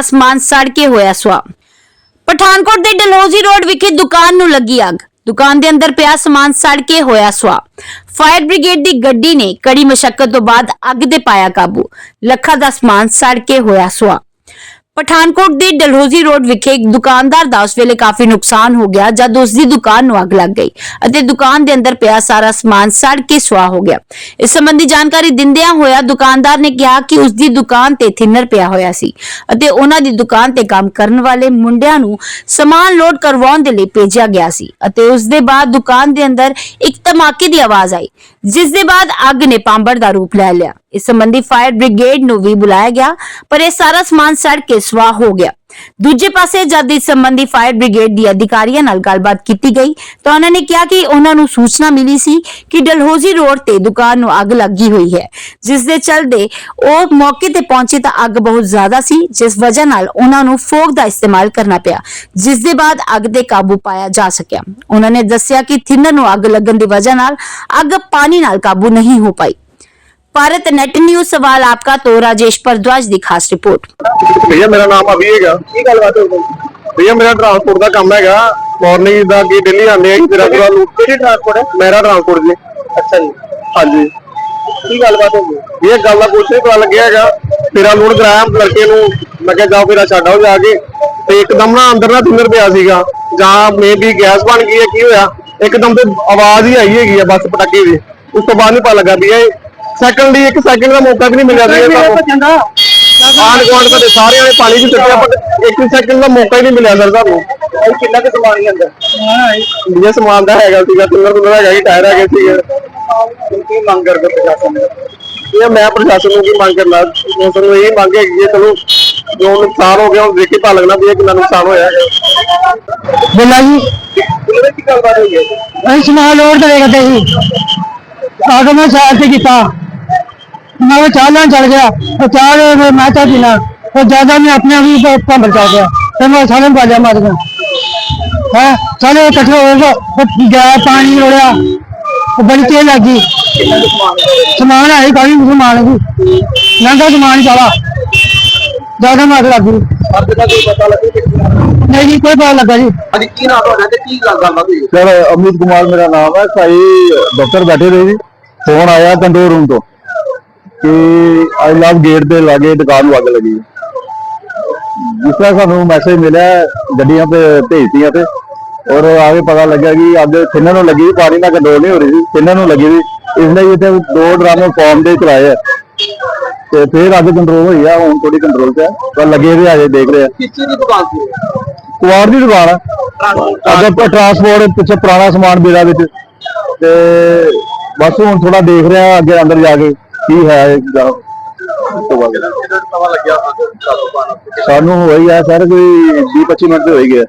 ਅਸਮਾਨ ਸੜ ਕੇ ਹੋਇਆ ਸੁਆ ਪਠਾਨਕੋਟ ਦੇ ਡਲਹੌਜ਼ੀ ਰੋਡ ਵਿਖੇ ਦੁਕਾਨ ਨੂੰ ਲੱਗੀ ਅੱਗ। ਦੁਕਾਨ ਦੇ ਅੰਦਰ ਪਿਆ ਸਮਾਨ ਸੜ ਕੇ ਹੋਇਆ ਸੁਆ ਫਾਇਰ ਬ੍ਰਿਗੇਡ ਦੀ ਗੱਡੀ ਨੇ ਕੜੀ ਮਸ਼ੱਕਤ ਤੋਂ ਬਾਅਦ ਅੱਗ ਤੇ ਪਾਇਆ ਕਾਬੂ। ਲੱਖਾਂ ਦਾ ਸਮਾਨ ਸੜ ਕੇ ਹੋਇਆ ਸੁਆ ਪਠਾਨਕੋਟ ਦੇ ਡਲਹੋਜੀ ਰੋਡ ਵਿਖੇ ਇੱਕ ਦੁਕਾਨਦਾਰ ਦਾ ਉਸ ਵੇਲੇ ਕਾਫੀ ਨੁਕਸਾਨ ਹੋ ਗਿਆ ਜਦ ਉਸ ਦੀ ਦੁਕਾਨ ਨੂੰ ਅੱਗ ਲੱਗ ਗਈ ਅਤੇ ਦੁਕਾਨ ਦੇ ਅੰਦਰ ਪਿਆ ਸਾਰਾ ਸਮਾਨ ਸੜ ਕੇ ਸੁਆਹ ਹੋ ਗਿਆ। ਇਸ ਸੰਬੰਧੀ ਜਾਣਕਾਰੀ ਦਿੰਦਿਆਂ ਹੋਇਆ ਦੁਕਾਨਦਾਰ ਨੇ ਕਿਹਾ ਕਿ ਉਸ ਦੀ ਦੁਕਾਨ ਤੇ ਥਿਨਰ ਪਿਆ ਹੋਇਆ ਸੀ ਅਤੇ ਉਹਨਾਂ ਦੀ ਦੁਕਾਨ ਤੇ ਕੰਮ ਕਰਨ ਵਾਲੇ ਮੁੰਡਿਆਂ ਨੂੰ ਸਮਾਨ ਲੋਡ ਕਰਵਾਉਣ ਦੇ ਲਈ ਭੇਜਿਆ ਗਿਆ ਸੀ ਅਤੇ ਉਸ ਦੇ ਬਾਅਦ ਦੁਕਾਨ ਦੇ ਅੰਦਰ ਇੱਕ ਧਮਾਕੇ ਦੀ ਆਵਾਜ਼ ਆਈ, ਜਿਸ ਦੇ ਬਾਅਦ ਅੱਗ ਨੇ ਪਾਂਬੜ ਦਾ ਰੂਪ ਲੈ ਲਿਆ। ਇਸ ਸੰਬੰਧੀ ਫਾਇਰ ਬ੍ਰਿਗੇਡ ਨੂੰ ਵੀ ਬੁਲਾਇਆ ਗਿਆ, ਪਰ ਇਹ ਸਾਰਾ ਸਮਾਨ ਸੜ ਕੇ ਸਵਾਹ ਹੋ ਗਿਆ। ਦੂਜੇ ਪਾਸੇ ਜਦ ਇਸ ਸੰਬੰਧੀ ਫਾਇਰ ਬ੍ਰਿਗੇਡ ਦੀ ਅਧਿਕਾਰੀਆਂ ਨਾਲ ਗੱਲਬਾਤ ਕੀਤੀ ਗਈ, ਤਾਂ ਉਹਨਾਂ ਨੇ ਕਿਹਾ ਕਿ ਉਹਨਾਂ ਨੂੰ ਸੂਚਨਾ ਮਿਲੀ ਸੀ ਕਿ ਡਲਹੌਜ਼ੀ ਰੋਡ ਤੇ ਦੁਕਾਨ ਨੂੰ ਅੱਗ ਲੱਗੀ ਹੋਈ ਹੈ ਜਿਸ ਦੇ ਚਲਦੇ ਉਹ ਮੌਕੇ ਤੇ ਪਹੁੰਚੇ ਤਾਂ ਅੱਗ ਬਹੁਤ ਜ਼ਿਆਦਾ ਸੀ, ਜਿਸ ਵਜ੍ਹਾ ਨਾਲ ਉਹਨਾਂ ਨੂੰ ਫੋਗ ਦਾ ਇਸਤੇਮਾਲ ਕਰਨਾ ਪਿਆ ਜਿਸ ਦੇ ਬਾਅਦ ਅੱਗ ਤੇ ਕਾਬੂ ਪਾਇਆ ਜਾ ਸਕਿਆ। ਉਹਨਾਂ ਨੇ ਦੱਸਿਆ ਕਿ ਥਿਨਰ ਨੂੰ ਅੱਗ ਲੱਗਣ ਦੀ ਵਜ੍ਹਾ ਨਾਲ ਅੱਗ ਪਾਣੀ ਨਾਲ ਕਾਬੂ ਨਹੀਂ ਹੋ ਪਾਈ। भारत नेट न्यूज सवाल आपका तो राजेश भारद्वाज की खास रिपोर्ट ਭਈਆ ਮੇਰਾ ਨਾਮ ਅਭੀ ਹੈਗਾ। ਕੀ ਗੱਲਬਾਤ ਹੋ ਗਈ ਭਈਆ ਮੇਰਾ ਟਰਾਂਸਪੋਰਟ ਦਾ ਕੰਮ ਹੈਗਾ। ਮਾਰਨਿੰਗ ਦਾ ਕੀ ਦਿੱਲੀ ਆਉਂਦੇ ਆ ਜੀ ਤੇ ਰੈਗੂਲਰ ਨੂੰ। ਕਿਹੜੀ ਟਰਾਂਸਪੋਰਟ ਹੈ? ਮੇਰਾ ਟਰਾਂਸਪੋਰਟ ਜੀ। ਅੱਛਾ ਜੀ। ਹਾਂਜੀ। ਕੀ ਗੱਲਬਾਤ ਹੋ ਗਈ ਇਹ ਗੱਲ ਦਾ ਕੁਛ ਨਹੀਂ ਪਤਾ ਲੱਗਿਆ ਹੈਗਾ। ਤੇਰਾ ਲੋਡ ਕਰਾਇਆ ਲੜਕੇ ਨੂੰ। ਮੈਂ ਕਿਹਾ ਜਾਓ ਮੇਰਾ ਛੱਡ ਆਓ ਜਾ ਕੇ। ਤੇ ਇੱਕਦਮ ਨਾ ਅੰਦਰ ਨਾ ਥਿੰਦਰ ਪਿਆ ਸੀਗਾ। ਜਾਂ ਮੇਬੀ ਗੈਸ ਬਣ ਗਈ ਹੈ ਕੀ ਹੋਇਆ। ਇੱਕਦਮ ਤੇ ਆਵਾਜ਼ ਹੀ ਆਈ ਹੈਗੀ ਆ ਬਸ ਪਟਾਕੇ ਦੀ। ਉਸ ਤੋਂ ਬਾਅਦ ਨਹੀਂ ਪਤਾ ਲੱਗਾ ਸੈਕਿੰਡ ਦੀ ਇੱਕ ਸੈਕਿੰਡ ਦਾ ਮੌਕਾ ਵੀ ਨਹੀਂ ਮਿਲਿਆ ਸੀ ਤੁਹਾਨੂੰ ਆਂਡ ਗਵਾਂਡ ਤੁਹਾਡੇ ਸਾਰਿਆਂ ਨੇ ਪਾਣੀ ਚ ਚੱਕਿਆ ਪਰ ਇੱਕ ਸੈਕਿੰਡ ਦਾ ਮੌਕਾ ਹੀ ਨਹੀਂ ਮਿਲਿਆ ਸਰ ਤੁਹਾਨੂੰ ਕਿੰਨਾ ਕੁ ਸਮਾਨ ਹੀ ਅੰਦਰ? ਇਹ ਸਮਾਨ ਦਾ ਹੈਗਾ ਸੀਗਾ ਤਿੰਨਰ ਤੁੰਨਰ ਹੈਗਾ ਸੀ ਟਾਇਰ ਹੈਗੇ ਸੀਗੇ। ਕੀ ਮੰਗ ਕਰਦੇ ਪ੍ਰਸ਼ਾਸਨ ਇਹ ਮੈਂ ਪ੍ਰਸ਼ਾਸਨ ਨੂੰ ਕੀ ਮੰਗ ਕਰਨਾ? ਪ੍ਰਸ਼ਾਸਨ ਨੂੰ ਇਹ ਮੰਗ ਹੈਗੀ ਹੈ ਚਲੋ ਜੋ ਨੁਕਸਾਨ ਹੋ ਗਿਆ ਉਹ ਦੇਖ ਕੇ ਪਤਾ ਲੱਗਣਾ ਵੀ ਇਹ ਕਿੰਨਾ ਨੁਕਸਾਨ ਹੋਇਆ ਹੈ ਬੋਲਾ ਜੀ। ਉਹਦੇ ਕੀ ਗੱਲਬਾਤ ਹੋਈ ਹੈ? ਅਸੀਂ ਸਮਾਨ ਲੋਡ ਕਰੇ ਕਰਦੇ ਸੀ। ਆ ਕੇ ਮੈਂ ਸਾਈਡ ਤੇ ਕੀਤਾ। ਮੈਂ ਉਹ ਚਾਹ ਲੈਣ ਚਲ ਗਿਆ ਉਹ ਚਾਹ ਦੇ ਮੈਂ ਚਾਹ ਪੀਣਾ ਉਹ ਜ਼ਿਆਦਾ ਮੈਂ ਆਪਣੇ ਆਪ ਹੀ ਭੰਬਲ ਚਾ ਗਿਆ ਤੇ ਮੈਂ ਸਾਰੇ ਬਾਜਾ ਮਾਰ ਗਿਆ ਹੈ ਸਾਰੇ ਇਕੱਠੇ ਹੋ ਗਏ ਉਹ ਗਿਆ ਪਾਣੀ ਰੋੜਿਆ ਉਹ ਬੜੀ ਤੇਜ਼ ਲੱਗੀ ਸਮਾਨ ਹੈ ਕਾਫੀ ਸਮਾਨ ਹੈ ਜੀ ਨੰਗਾ ਸਮਾਨ ਚਾਲਾ ਜ਼ਿਆਦਾ ਮਾਰ ਲੱਗੀ ਅੱਜ ਦਾ ਕੋਈ ਪਤਾ ਲੱਗੇ ਕਿ ਨਹੀਂ ਜੀ ਕੋਈ ਪਤਾ ਲੱਗਾ ਜੀ ਅੱਜ ਕੀ ਨਾਮ ਤੁਹਾਡਾ ਤੇ ਕੀ ਆਈ ਲਵ ਗੇਟ ਦੇ ਲਾਗੇ ਦੁਕਾਨ ਨੂੰ ਅੱਗ ਲੱਗੀ। ਜਿਸ ਤਰ੍ਹਾਂ ਸਾਨੂੰ ਮੈਸੇਜ ਮਿਲਿਆ ਗੱਡੀਆਂ ਤੇ ਭੇਜਤੀਆਂ ਤੇ ਔਰ ਆਗੇ ਪਤਾ ਲੱਗਿਆ ਕਿ ਅੱਗ ਥਿੰਨਾਂ ਨੂੰ ਲੱਗੀ ਪਾਣੀ ਨਾਲ ਕੰਟਰੋਲ ਨਹੀਂ ਹੋ ਰਹੀ ਸੀ ਥਿੰਨਾਂ ਨੂੰ ਲੱਗੀ ਸੀ ਇਸ ਲਈ ਇੱਥੇ ਦੋ ਡਰਾਮੇ ਫਾਰਮ ਦੇ ਚਲਾਏ ਆ। ਤੇ ਫਿਰ ਅੱਗ ਕੰਟਰੋਲ ਹੋਈ ਆ ਹੁਣ ਥੋੜੀ ਕੰਟਰੋਲ ਤੇ ਆ ਪਰ ਲੱਗੇ ਵੀ ਅਜੇ ਦੇਖ ਰਹੇ ਆ। ਚੀਜ਼ ਦੀ ਦੁਕਾਨ ਸੀ? ਕੁਆਰ ਦੀ ਦੁਕਾਨ ਆ। ਅੱਗੇ ਪਰ ਟਰਾਂਸਪੋਰਟ ਪਿੱਛੇ ਪੁਰਾਣਾ ਸਮਾਨ ਬੇੜਾ ਵਿੱਚ। ਤੇ ਬਸ ਹੁਣ ਥੋੜਾ ਦੇਖ ਰਿਹਾ ਅੱਗੇ ਅੰਦਰ ਜਾ ਕੇ। ਕੀ ਹੈ ਇਹ ਜਾਂ ਉਸ ਤੋਂ ਬਾਅਦ। ਇਹਦਾ ਸਮਾਂ ਲੱਗਿਆ ਸਾਨੂੰ ਹੋਈ ਆ ਸਰ ਕੋਈ 20 25 ਮਿੰਟ ਤੇ ਹੋਈ ਗਿਆ